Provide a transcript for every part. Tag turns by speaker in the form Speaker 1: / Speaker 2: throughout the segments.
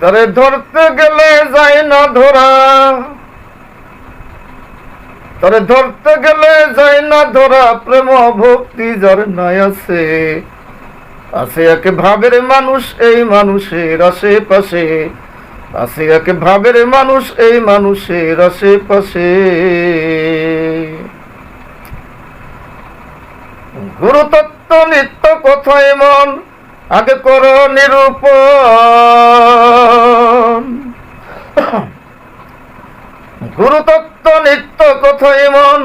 Speaker 1: তারে ধরতে গেলে যায় না ধরা। তারে ধরতে গেলে যায় না ধরা, প্রেম ভক্তি যার নাই আছে। আছে একে ভাবের মানুষ, এই মানুষের আশেপাশে। আছে একে ভাবের মানুষ, এই মানুষের আশেপাশে। গুরুতত্ত্ব নিত্য কথায় মন আগে করো নিরূপ গুরুতত্ত্ব নিত্য কথায় মন,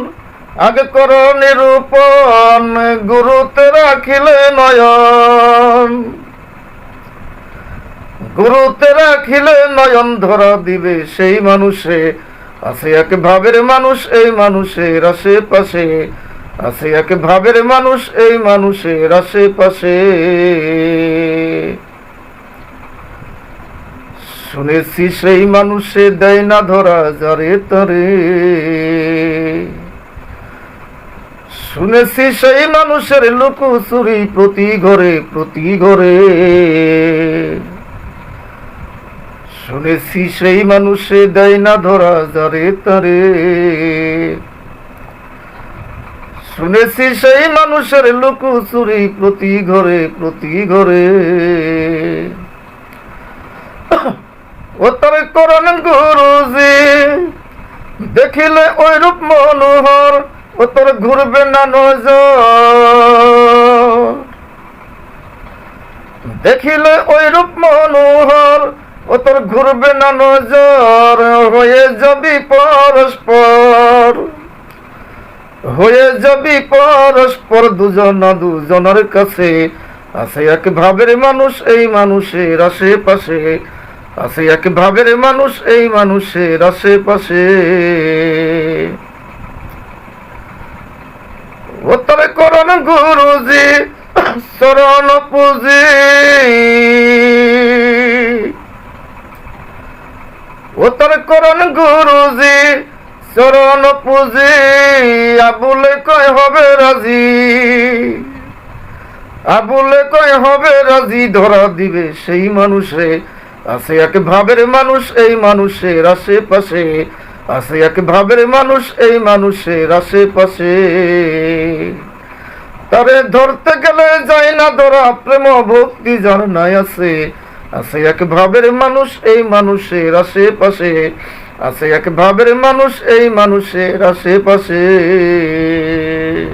Speaker 1: আগে করো নিরূপণ, গুরুতে রাখিলে নয়ন। গুরুতে রাখিলে নয়ন ধরা দিবে সেই মানুষে, আছে এক ভাবের মানুষ, এই মানুষের আশেপাশে। আছে এক ভাবের মানুষ, এই মানুষের আশেপাশে। শুনেছি সেই মানুষে দেয় না ধরা যারে তারে। শুনেছি সেই মানুষের লুকোচুরি প্রতি ঘরে প্রতি ঘরে। শুনেছি সেই মানুষে দেয় না ধরা যারে তারে। শুনেছি সেই মানুষের লুকোচুরি প্রতি ঘরে প্রতি ঘরে। ও তার করণ গুরুজি দেখিলে ওই রূপ মনোহর ও তোর ঘুরবে না নজর। দেখিলে ওই রূপ মনোহর ও তোর ঘুরবে না নজর। হয়ে যাবি পরস্পর হয়ে যাবি পরস্পর দুজন দুজনের কাছে। আছে এক ভাবের মানুষ এই মানুষের আশেপাশে। আছে এক ভাবের মানুষ এই মানুষের আশেপাশে। ও তবে করণ গুরুজি শরণ পুজি। ও তবে করণ গুরুজি শরণ পুজি আবুলে কয় হবে রাজি? আবুলে কয় হবে রাজি? ধরা দিবে সেই মানুষে। আছে এক ভাবের মানুষ, এই মানুষের আশেপাশে। আছে এক ভাবের মানুষ, এই মানুষের আশেপাশে। তারে ধরতে গেলে যায় না ধরা, প্রেম ভক্তি যার নাই আছে। আছে এক ভাবের মানুষ, এই মানুষের আশেপাশে। আছে এক ভাবের মানুষ এই মানুষের আশেপাশে।